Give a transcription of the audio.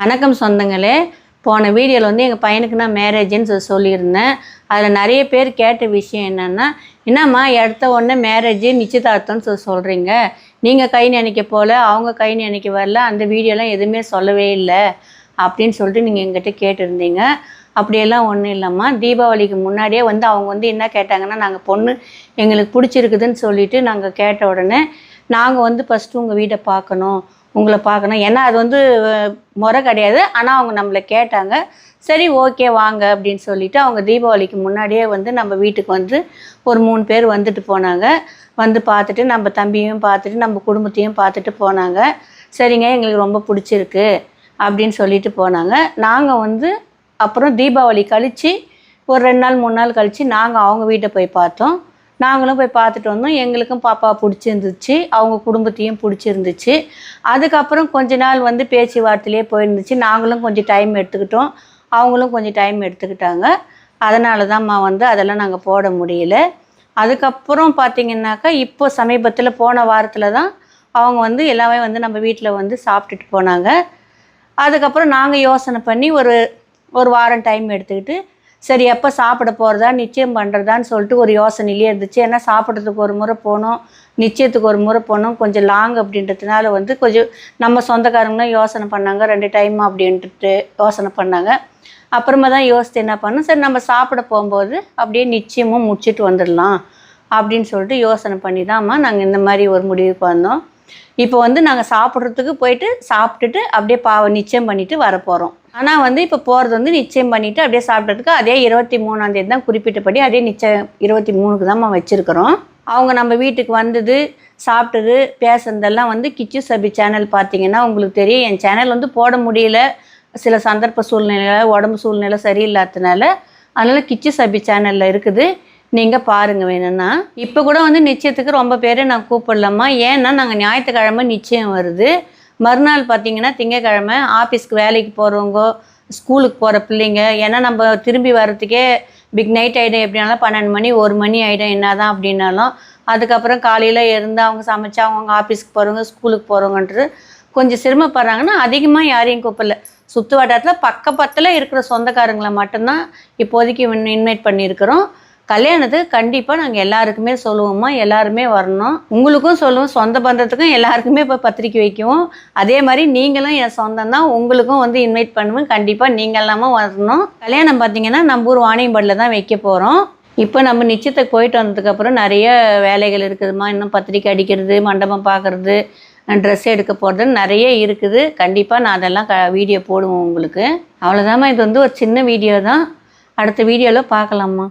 வணக்கம் சொந்தங்களே. போன வீடியோவில் வந்து எங்கள் பையனுக்கு நான் மேரேஜ்னு சொல்லி சொல்லியிருந்தேன். அதில் நிறைய பேர் கேட்ட விஷயம் என்னென்னா என்னம்மா எடுத்த உடனே மேரேஜ் நிச்சயதார்த்தம்னு சொல்லி சொல்கிறீங்க நீங்கள் கை நினைக்க போல் அவங்க கை நினைக்க வரல அந்த வீடியோலாம் எதுவுமே சொல்லவே இல்லை. அப்படின்னு சொல்லிட்டு நீங்கள் எங்கிட்ட கேட்டிருந்தீங்க. அப்படியெல்லாம் ஒன்றும் இல்லைம்மா. தீபாவளிக்கு முன்னாடியே வந்து அவங்க வந்து என்ன கேட்டாங்கன்னா நாங்கள் பொண்ணு எங்களுக்கு பிடிச்சிருக்குதுன்னு சொல்லிட்டு நாங்கள் கேட்ட உடனே நாங்கள் வந்து ஃபஸ்ட்டு உங்கள் வீட்டை பார்க்கணும். உங்களை பார்க்கணும். ஏன்னா அது வந்து முறை கிடையாது. ஆனால் அவங்க நம்மளை கேட்டாங்க. சரி ஓகே வாங்க அப்படின்னு சொல்லிட்டு அவங்க தீபாவளிக்கு முன்னாடியே வந்து நம்ம வீட்டுக்கு வந்து ஒரு மூணு பேர் வந்துட்டு போனாங்க. வந்து பார்த்துட்டு நம்ம தம்பியும் பார்த்துட்டு நம்ம குடும்பத்தையும் பார்த்துட்டு போனாங்க. சரிங்க எங்களுக்கு ரொம்ப பிடிச்சிருக்கு அப்படின்னு சொல்லிட்டு போனாங்க. நாங்கள் வந்து அப்புறம் தீபாவளி கழித்து ஒரு ரெண்டு நாள் மூணு நாள் கழித்து நாங்கள் அவங்க வீட்டை போய் பார்த்தோம். நாங்களும் போய் பார்த்துட்டு வந்தோம். எங்களுக்கும் பாப்பா பிடிச்சிருந்துச்சு. அவங்க குடும்பத்தையும் பிடிச்சிருந்துச்சு. அதுக்கப்புறம் கொஞ்ச நாள் வந்து பேச்சுவார்த்தையிலே போயிருந்துச்சு. நாங்களும் கொஞ்சம் டைம் எடுத்துக்கிட்டோம். அவங்களும் கொஞ்சம் டைம் எடுத்துக்கிட்டாங்க. அதனால தான்மா வந்து அதெல்லாம் நாங்கள் போட முடியல. அதுக்கப்புறம் பார்த்தீங்கன்னாக்கா இப்போ சமீபத்தில் போன வாரத்தில் தான் அவங்க வந்து எல்லாமே வந்து நம்ம வீட்டில் வந்து சாப்பிட்டுட்டு போனாங்க. அதுக்கப்புறம் நாங்கள் யோசனை பண்ணி ஒரு ஒரு வாரம் டைம் எடுத்துக்கிட்டு சரி எப்போ சாப்பிட போகிறதா நிச்சயம் பண்ணுறதான்னு சொல்லிட்டு ஒரு யோசனையிலே இருந்துச்சு. ஏன்னா சாப்பிட்றதுக்கு ஒரு முறை போகணும் நிச்சயத்துக்கு ஒரு முறை போகணும் கொஞ்சம் லாங் அப்படின்றதுனால வந்து கொஞ்சம் நம்ம சொந்தக்காரங்களும் யோசனை பண்ணாங்க. ரெண்டு டைம் அப்படின்ட்டு யோசனை பண்ணாங்க. அப்புறமா தான் யோசித்து என்ன பண்ணோம்? சரி நம்ம சாப்பிட போகும்போது அப்படியே நிச்சயமும் முடிச்சிட்டு வந்துடலாம் அப்படின்னு சொல்லிட்டு யோசனை பண்ணி தான்மா நாங்கள் இந்த மாதிரி ஒரு முடிவுக்கு வந்தோம். இப்போ வந்து நாங்கள் சாப்பிட்றதுக்கு போயிட்டு சாப்பிட்டுட்டு அப்படியே பாவ நிச்சயம் பண்ணிவிட்டு வரப்போகிறோம் ஆனால் வந்து இப்போ போகிறது வந்து நிச்சயம் பண்ணிட்டு அப்படியே சாப்பிட்றதுக்கு அதே இருபத்தி மூணாந்தேதி தான் குறிப்பிட்டபடி அதே நிச்சயம் இருபத்தி மூணுக்கு தான் வச்சுருக்கிறோம். அவங்க நம்ம வீட்டுக்கு வந்தது சாப்பிட்டது பேசுனதெல்லாம் வந்து கிச்சு சபி சேனல் பார்த்தீங்கன்னா உங்களுக்கு தெரியும். என் சேனல் வந்து போட முடியல. சில சந்தர்ப்ப சூழ்நிலை உடம்பு சூழ்நிலை சரியில்லாததுனால அதனால் கிச்சு சபி சேனலில் இருக்குது. நீங்கள் பாருங்கள் வேணும்னா. இப்போ கூட வந்து நிச்சயத்துக்கு ரொம்ப பேரை நான் கூப்பிடலாமா ஏன்னா நாங்கள் ஞாயிற்றுக்கிழமை நிச்சயம் வருது. மறுநாள் பார்த்தீங்கன்னா திங்கக்கிழமை ஆஃபீஸ்க்கு வேலைக்கு போகிறவங்க ஸ்கூலுக்கு போகிற பிள்ளைங்க ஏன்னா நம்ம திரும்பி வர்றதுக்கே பிக் நைட் ஆகிடும் எப்படினாலும் பன்னெண்டு மணி ஒரு மணி ஆகிடும் என்ன தான் அப்படின்னாலும். அதுக்கப்புறம் காலையில் இருந்து அவங்க சமைச்சு அவங்க ஆஃபீஸ்க்கு போகிறவங்க ஸ்கூலுக்கு போகிறவங்கன்றது கொஞ்சம் சிரமப்படுறாங்கன்னா அதிகமாக யாரையும் கூப்பிடல. சுற்று வட்டாரத்தில் பக்க பக்கத்தில் இருக்கிற சொந்தக்காரங்களை மட்டும்தான் இப்போதைக்கு இன்வைட் பண்ணியிருக்கிறோம். கல்யாணத்துக்கு கண்டிப்பாக நாங்கள் எல்லாருக்குமே சொல்லுவோம்மா எல்லாருமே வரணும். உங்களுக்கும் சொல்லுவோம் சொந்த பந்தத்துக்கும் எல்லாருக்குமே இப்போ பத்திரிக்கை வைக்குவோம். அதே மாதிரி நீங்களும் என் சொந்தம் தான் உங்களுக்கும் வந்து இன்வைட் பண்ணுவேன். கண்டிப்பாக நீங்கள் எல்லாமும் வரணும். கல்யாணம் பார்த்தீங்கன்னா நம்ம ஊர் வாணியம்பாடியில் தான் வைக்க போகிறோம் இப்போ நம்ம நிச்சயத்துக்கு போயிட்டு வந்ததுக்கப்புறம் நிறைய வேலைகள் இருக்குதுமா இன்னும் பத்திரிக்கை அடிக்கிறது மண்டபம் பார்க்குறது ட்ரெஸ் எடுக்க போகிறது நிறைய இருக்குது. கண்டிப்பாக நான் அதெல்லாம் க வீடியோ போடுவோம் உங்களுக்கு. அவ்வளோதாம்மா இது வந்து ஒரு சின்ன வீடியோ தான். அடுத்த வீடியோவில் பார்க்கலாம்மா